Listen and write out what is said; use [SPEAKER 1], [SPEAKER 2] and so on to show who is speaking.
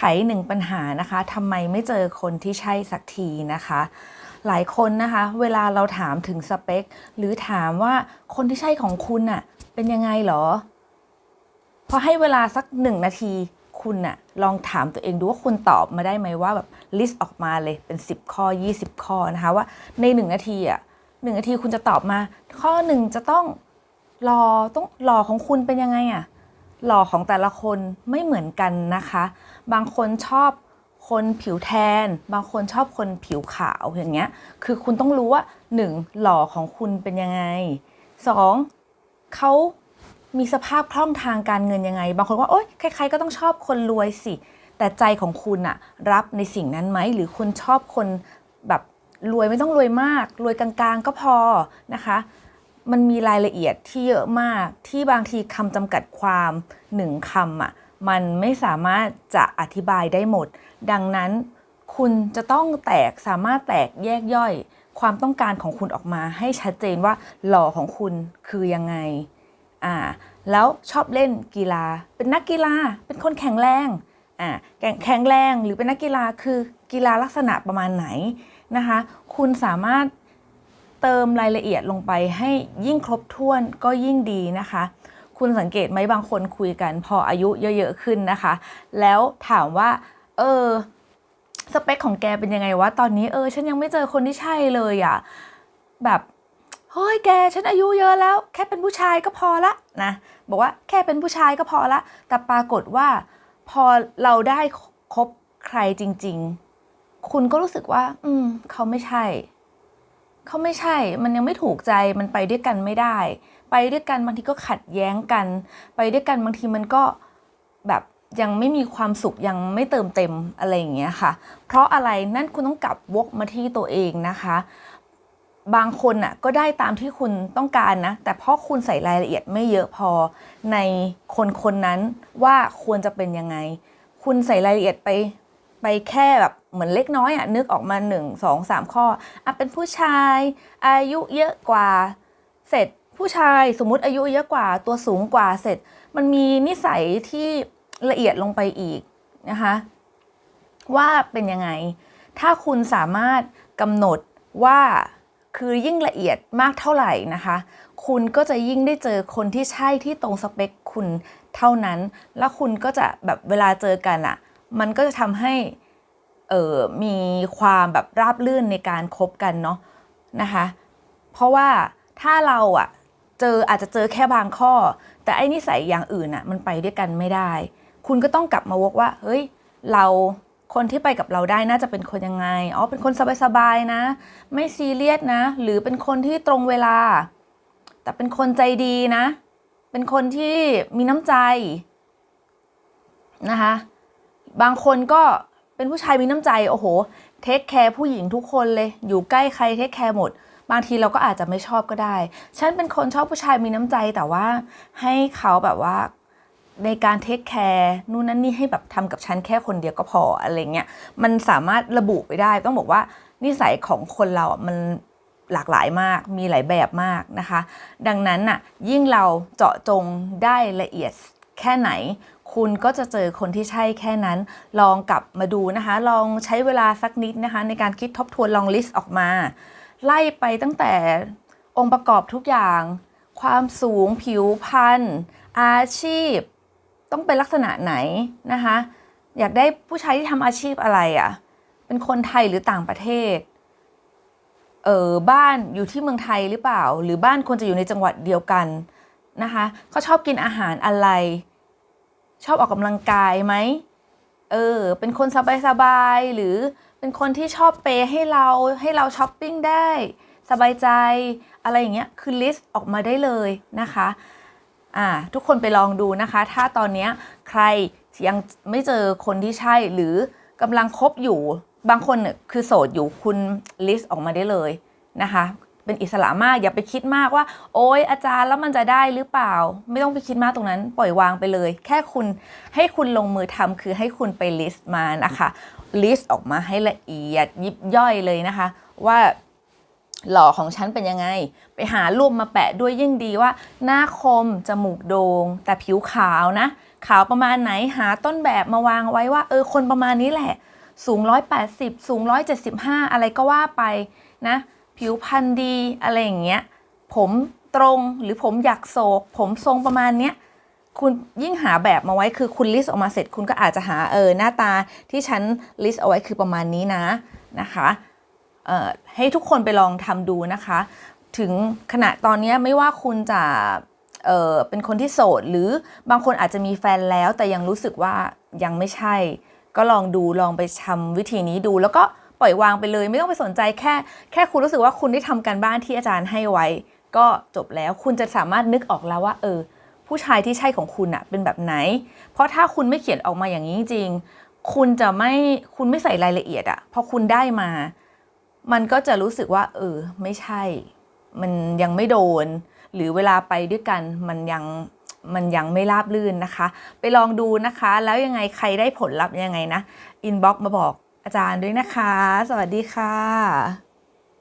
[SPEAKER 1] ไขหนึ่งปัญหานะคะทำไมไม่เจอคนที่ใช่สักทีนะคะ หลายคนนะคะ เวลาเราถามถึงสเปค หรือถามว่าคนที่ใช่ของคุณน่ะ เป็นยังไงเหรอ พอให้เวลาสักหนึ่งนาทีคุณน่ะ ลองถามตัวเองดูว่าคุณตอบมาได้ไหมว่าแบบลิสต์ออกมาเลยเป็น 10 ข้อ 20 ข้อนะคะว่าใน 1 นาทีอะหนึ่งนาทีคุณจะตอบมา ข้อหนึ่งจะต้องรอต้องรอของคุณเป็นยังไงอะ หล่อของแต่ละคนไม่เหมือนกันนะคะ บางคนชอบคนผิวแทน บางคนชอบคนผิวขาวอย่างเงี้ย คือคุณต้องรู้ว่าหนึ่งหล่อของคุณเป็นยังไงสองเขามีสภาพคล่องทางการเงินยังไง บางคนว่าโอ๊ยใครๆก็ต้องชอบคนรวยสิ แต่ใจของคุณอะรับในสิ่งนั้นไหม หรือคุณชอบคนแบบรวยไม่ต้องรวยมาก รวยกลางๆก็พอนะคะ มันมีรายละเอียดที่เยอะมากที่บางทีคำจำกัดความหนึ่งคำอะมันไม่สามารถจะอธิบายได้หมด ดังนั้นคุณจะต้องแตกสามารถแตกแยกย่อย ความต้องการของคุณออกมาให้ชัดเจนว่าหล่อของคุณคือยังไงอ่าแล้วชอบเล่นกีฬา เป็นนักกีฬาเป็นคนแข็งแรงอ่าแข็งแข็งแรงหรือเป็นนักกีฬาคือกีฬาลักษณะประมาณไหนนะคะ คุณสามารถ เติมรายละเอียดลงไปให้ยิ่งครบถ้วนก็ยิ่งดีนะคะ คุณสังเกตไหมบางคนคุยกันพออายุเยอะๆขึ้นนะคะ แล้วถามว่า เออสเปคของแกเป็นยังไงวะตอนนี้เออ ฉันยังไม่เจอคนที่ใช่เลยอะ่ะแบบเฮ้ยแกฉันอายุเยอะแล้ว แค่เป็นผู้ชายก็พอละนะบอกว่าแค่เป็นผู้ชายก็พอละ แต่ปรากฏว่า พอเราได้คบใครจริง ๆ คุณก็รู้สึกว่า อืม เขาไม่ใช่ เขาไม่ใช่ มันยังไม่ถูกใจ มันไปด้วยกันไม่ได้ ไปด้วยกันบางทีก็ขัดแย้งกัน ไปด้วยกันบางทีมันก็แบบยังไม่มีความสุขยังไม่เติมเต็มอะไรอย่างเงี้ยค่ะ เพราะอะไรนั่นคุณต้องกลับวกมาที่ตัวเองนะคะ บางคนน่ะก็ได้ตามที่คุณต้องการนะ แต่เพราะคุณใส่รายละเอียดไม่เยอะพอในคนคนนั้นว่าควรจะเป็นยังไง คุณใส่รายละเอียดไป ไปแค่แบบเหมือนเล็กน้อยอะนึกออกมาหนึ่งสองสามข้ออะเป็นผู้ชาย อายุเยอะกว่า เสร็จผู้ชายสมมุติอายุเยอะกว่าตัวสูงกว่าเสร็จ มันมีนิสัยที่ละเอียดลงไปอีกนะคะว่าเป็นยังไง ถ้าคุณสามารถกำหนดว่าคือยิ่งละเอียดมากเท่าไหร่นะคะ คุณก็จะยิ่งได้เจอคนที่ใช่ที่ตรงสเปคคุณเท่านั้น แล้วคุณก็จะแบบเวลาเจอกันอะ่ะ มันก็จะทำให้เออมีความแบบราบลื่นในการคบกันเนาะนะคะเพราะว่าถ้าเราอะเจออาจจะเจอแค่บางข้อ แต่ไอ้นิสัยอย่างอื่นอะมันไปด้วยกันไม่ได้ คุณก็ต้องกลับมาวกว่าเฮ้ยเราคนที่ไปกับเราได้น่าจะเป็นคนยังไง อ๋อ เป็นคนสบายๆนะ ไม่ซีเรียสนะ หรือเป็นคนที่ตรงเวลา แต่เป็นคนใจดีนะ เป็นคนที่มีน้ำใจนะคะ บางคนก็เป็นผู้ชายมีน้ำใจโอ้โหเทคแคร์ผู้หญิงทุกคนเลยอยู่ใกล้ใครเทคแคร์หมด บางทีเราก็อาจจะไม่ชอบก็ได้ ฉันเป็นคนชอบผู้ชายมีน้ำใจแต่ว่าให้เขาแบบว่าในการเทคแคร์นู่นนั่นนี่ให้แบบทำกับฉันแค่คนเดียวก็พออะไรเงี้ยมันสามารถระบุไปได้ต้องบอกว่านิสัยของคนเราอะมันหลากหลายมากมีหลายแบบมากนะคะ ดังนั้นน่ะยิ่งเราเจาะจงได้ละเอียด แค่ไหน คุณก็จะเจอคนที่ใช่แค่นั้น ลองกลับมาดูนะคะ ลองใช้เวลาสักนิดนะคะ ในการคิดทบทวนลองลิสต์ออกมา ไล่ไปตั้งแต่องค์ประกอบทุกอย่าง ความสูงผิวพรรณอาชีพ ต้องเป็นลักษณะไหนนะคะ อยากได้ผู้ชายที่ทำอาชีพอะไรอะ่ะเป็นคนไทยหรือต่างประเทศ เออบ้านอยู่ที่เมืองไทยหรือเปล่า หรือบ้านควรจะอยู่ในจังหวัดเดียวกันนะคะเขาชอบกินอาหารอะไร ชอบออกกำลังกายไหมเออ เป็นคนสบายๆหรือเป็นคนที่ชอบเปย์ให้เราให้เราช้อปปิ้งได้ สบายใจอะไรอย่างเงี้ยคือลิสต์ออกมาได้เลยนะคะอ่าทุกคนไปลองดูนะคะ ถ้าตอนเนี้ยใครยังไม่เจอคนที่ใช่หรือกำลังคบอยู่บางคนเนี่ยคือโสดอยู่คุณลิสต์ออกมาได้เลยนะคะ เป็นอิสระมาก อย่าไปคิดมากว่า โอ๊ยอาจารย์แล้วมันจะได้หรือเปล่า ไม่ต้องไปคิดมากตรงนั้น ปล่อยวางไปเลย แค่คุณให้คุณลงมือทำคือให้คุณไปลิสต์มานะคะลิสต์ออกมาให้ละเอียดยิบย่อยเลยนะคะ ว่าหล่อของฉันเป็นยังไง ไปหารูปมาแปะด้วยยิ่งดีว่า หน้าคม จมูกโดง่งแต่ผิวขาวนะ ขาวประมาณไหนหาต้นแบบมาวางไว้ว่า เออคนประมาณนี้แหละ สูง 180 สูง 175 อะไรก็ว่าไปนะ ผิวพรรณดีอะไรอย่างเงี้ย ผมตรงหรือผมอยากโศก ผมทรงประมาณเนี้ยคุณยิ่งหาแบบมาไว้คือคุณลิสต์ออกมาเสร็จ คุณก็อาจจะหาเออหน้าตาที่ฉันลิสต์เอาไว้คือประมาณนี้นะนะคะเอ่อให้ทุกคนไปลองทำดูนะคะ ถึงขณะตอนเนี้ยไม่ว่าคุณจะเออเป็นคนที่โสด หรือบางคนอาจจะมีแฟนแล้ว แต่ยังรู้สึกว่ายังไม่ใช่ ก็ลองดูลองไปทำวิธีนี้ดูแล้วก็ ปล่อยวางไปเลย ไม่ต้องไปสนใจแค่แค่คุณรู้สึกว่าคุณได้ทำการบ้านที่อาจารย์ให้ไว้ ก็จบแล้วคุณจะสามารถนึกออกแล้วว่า เออ ผู้ชายที่ใช่ของคุณอะเป็นแบบไหน เพราะถ้าคุณไม่เขียนออกมาอย่างนี้จริงคุณจะไม่คุณไม่ใส่รายละเอียดอะพอคุณได้มา มันก็จะรู้สึกว่า เออ ไม่ใช่ มันยังไม่โดน หรือเวลาไปด้วยกันมันยังมันยังไม่ราบลื่นนะคะ ไปลองดูนะคะ แล้วยังไงใครได้ผลลัพธ์ยังไงนะ อินบ็อกมาบอก อาจารย์ด้วยนะคะ สวัสดีค่ะ